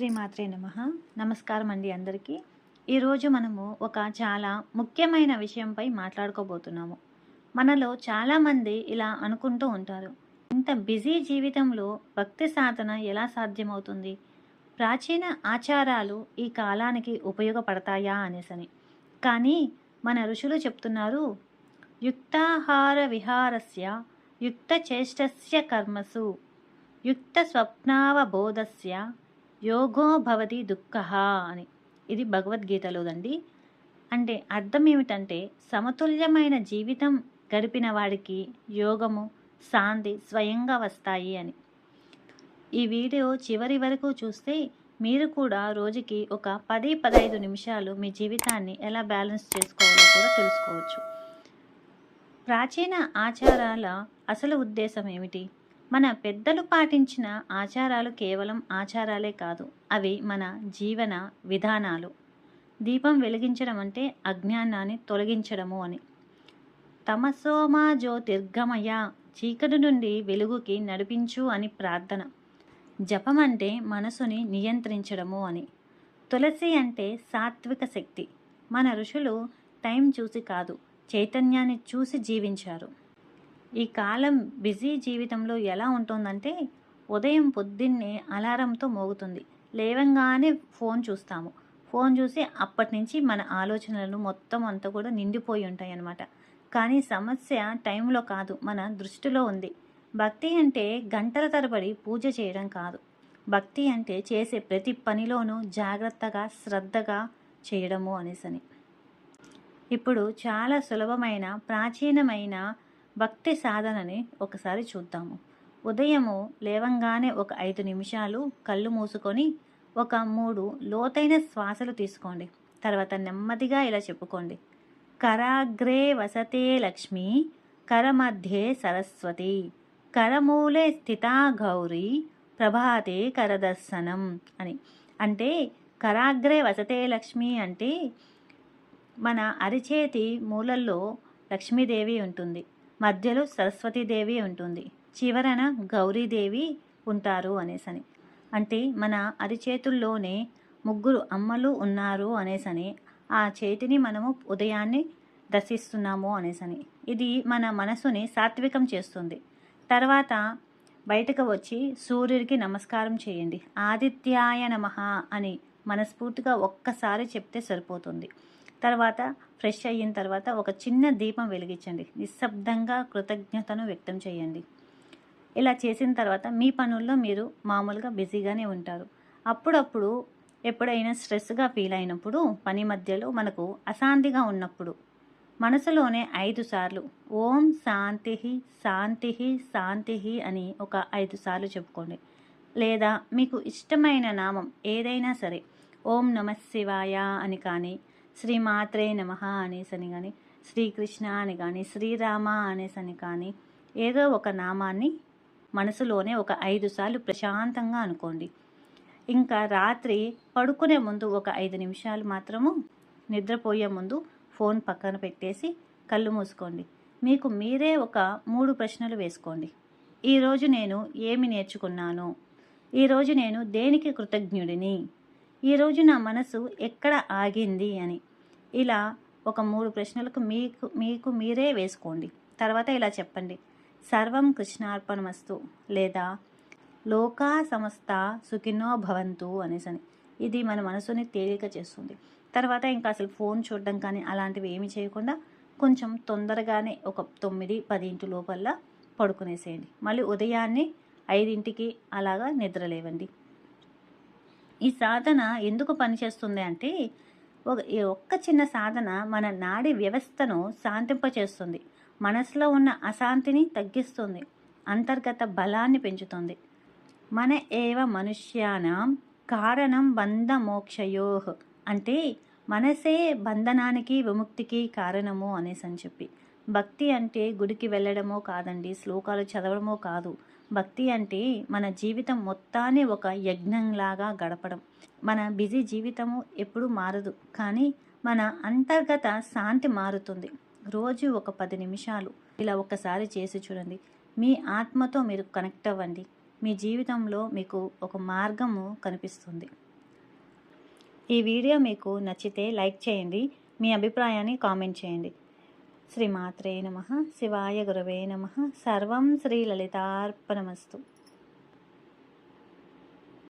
శ్రీమాత్రే నమ. నమస్కారం అండి అందరికీ ఈరోజు మనము ఒక చాలా ముఖ్యమైన విషయంపై మాట్లాడుకోబోతున్నాము. మనలో చాలామంది ఇలా అనుకుంటూ ఉంటారు. ఇంత బిజీ జీవితంలో భక్తి సాధన ఎలా సాధ్యమవుతుంది? ప్రాచీన ఆచారాలు ఈ కాలానికి ఉపయోగపడతాయా అనేసని. కానీ మన ఋషులు చెప్తున్నారు యుక్తాహార విహారస్య యుక్త చేష్టస్య కర్మసు యుక్త స్వప్నావబోధస్య యోగో భవతి దుఃఖ అని. ఇది భగవద్గీతలోదండి. అంటే అర్థం ఏమిటంటే సమతుల్యమైన జీవితం గడిపిన వాడికి యోగము శాంతి స్వయంగా వస్తాయి అని. ఈ వీడియో చివరి వరకు చూస్తే మీరు కూడా రోజుకి ఒక పది పదహైదు నిమిషాలు మీ జీవితాన్ని ఎలా బ్యాలెన్స్ చేసుకోవాలో కూడా తెలుసుకోవచ్చు. ప్రాచీన ఆచారాల అసలు ఉద్దేశం ఏమిటి? మన పెద్దలు పాటించిన ఆచారాలు కేవలం ఆచారాలే కాదు అవి మన జీవన విధానాలు. దీపం వెలిగించడం అంటే అజ్ఞానాన్ని తొలగించడము అని. తమసోమా జ్యోతిర్గమయ చీకటి నుండి వెలుగుకి నడిపించు అని ప్రార్థన. జపం అంటే మనసుని నియంత్రించడము అని. తులసి అంటే సాత్విక శక్తి. మన ఋషులు టైం చూసి కాదు చైతన్యాన్ని చూసి జీవించారు. ఈ కాలం బిజీ జీవితంలో ఎలా ఉంటుందంటే ఉదయం పొద్దున్నే అలారంతో మోగుతుంది. లేవంగానే ఫోన్ చూస్తాము. ఫోన్ చూసి అప్పటి నుంచి మన ఆలోచనలు మొత్తం అంతా కూడా నిండిపోయి ఉంటాయి అన్నమాట కానీ సమస్య టైంలో కాదు మన దృష్టిలో ఉంది. భక్తి అంటే గంటల తరబడి పూజ చేయడం కాదు. భక్తి అంటే చేసే ప్రతి పనిలోనూ జాగ్రత్తగా శ్రద్ధగా చేయడము అనేసని. ఇప్పుడు చాలా సులభమైన ప్రాచీనమైన భక్తి సాధనని ఒకసారి చూద్దాము. ఉదయము లేవంగానే ఒక ఐదు నిమిషాలు కళ్ళు మూసుకొని ఒక మూడు లోతైన శ్వాసలు తీసుకోండి. తర్వాత నెమ్మదిగా ఇలా చెప్పుకోండి. కరాగ్రే వసతే లక్ష్మి కరమధ్యే సరస్వతి కరమూలే స్థితా గౌరీ ప్రభాతే కరదర్శనం అని. అంటే కరాగ్రే వసతే లక్ష్మి అంటే మన అరిచేతి మూలల్లో లక్ష్మీదేవి ఉంటుంది. మధ్యలో సరస్వతీదేవి ఉంటుంది. చివరన గౌరీదేవి ఉంటారు అనేసని. అంటే మన అరిచేతుల్లోనే ముగ్గురు అమ్మలు ఉన్నారు అనేసని ఆ చేతిని మనము ఉదయాన్నే దర్శిస్తున్నాము అనేసని. ఇది మన మనసుని సాత్వికం చేస్తుంది. తర్వాత బయటకు వచ్చి సూర్యుడికి నమస్కారం చేయండి. ఆదిత్యాయ నమ అని మనస్ఫూర్తిగా ఒక్కసారి చెప్తే సరిపోతుంది. తర్వాత ఫ్రెష్ అయిన తర్వాత ఒక చిన్న దీపం వెలిగించండి. నిశ్శబ్దంగా కృతజ్ఞతను వ్యక్తం చేయండి. ఇలా చేసిన తర్వాత మీ పనుల్లో మీరు మామూలుగా బిజీగానే ఉంటారు. అప్పుడప్పుడు ఎప్పుడైనా స్ట్రెస్గా ఫీల్ అయినప్పుడు పని మధ్యలో మనకు అశాంతిగా ఉన్నప్పుడు మనసులోనే ఐదు సార్లు ఓం శాంతి శాంతి శాంతి అని ఒక ఐదు సార్లు చెప్పుకోండి. లేదా మీకు ఇష్టమైన నామం ఏదైనా సరే ఓం నమ శివాయ అని కానీ శ్రీమాత్రే నమ అనేసని కానీ శ్రీకృష్ణ అని కానీ శ్రీరామ అనేసని కానీ ఏదో ఒక నామాన్ని మనసులోనే ఒక ఐదు సార్లు ప్రశాంతంగా అనుకోండి. ఇంకా రాత్రి పడుకునే ముందు ఒక ఐదు నిమిషాలు మాత్రము నిద్రపోయే ముందు ఫోన్ పక్కన పెట్టేసి కళ్ళు మూసుకోండి. మీకు మీరే ఒక మూడు ప్రశ్నలు వేసుకోండి. ఈరోజు నేను ఏమి నేర్చుకున్నాను? ఈరోజు నేను దేనికి కృతజ్ఞుడిని? ఈరోజు నా మనసు ఎక్కడ ఆగింది అని. ఇలా ఒక మూడు ప్రశ్నలకు మీకు మీకు మీరే వేసుకోండి. తర్వాత ఇలా చెప్పండి. సర్వం కృష్ణార్పణమస్తు లేదా లోకా సమస్త సుఖినో భవంతు అనేసని. ఇది మన మనసుని తేలిక చేస్తుంది. తర్వాత ఇంకా అసలు ఫోన్ చూడడం కానీ అలాంటివి ఏమి చేయకుండా కొంచెం తొందరగానే ఒక తొమ్మిది పదింటి లోపల పడుకునేసేయండి. మళ్ళీ ఉదయాన్నే ఐదింటికి అలాగా నిద్రలేవండి. ఈ సాధన ఎందుకు పనిచేస్తుంది అంటే ఒక్క చిన్న సాధన మన నాడి వ్యవస్థను శాంతింపచేస్తుంది. మనసులో ఉన్న అశాంతిని తగ్గిస్తుంది. అంతర్గత బలాన్ని పెంచుతుంది. మన ఏవ మనుష్యానం కారణం బంధ మోక్షయో అంటే మనసే బంధనానికి విముక్తికి కారణము అనేసి అని చెప్పి. భక్తి అంటే గుడికి వెళ్ళడమో కాదండి శ్లోకాలు చదవడమో కాదు. భక్తి అంటే మన జీవితం మొత్తాన్ని ఒక యజ్ఞంలాగా గడపడం. మన బిజీ జీవితము ఎప్పుడు మారదు కానీ మన అంతర్గత శాంతి మారుతుంది. రోజు ఒక పది నిమిషాలు ఇలా ఒకసారి చేసి చూడండి. మీ ఆత్మతో మీరు కనెక్ట్ అవ్వండి. మీ జీవితంలో మీకు ఒక మార్గము కనిపిస్తుంది. ఈ వీడియో మీకు నచ్చితే లైక్ చేయండి. మీ అభిప్రాయాన్ని కామెంట్ చేయండి. శ్రీమాత్రే నమ శివాయ గురవే నమ సర్వం శ్రీ లలితార్పణమస్తు.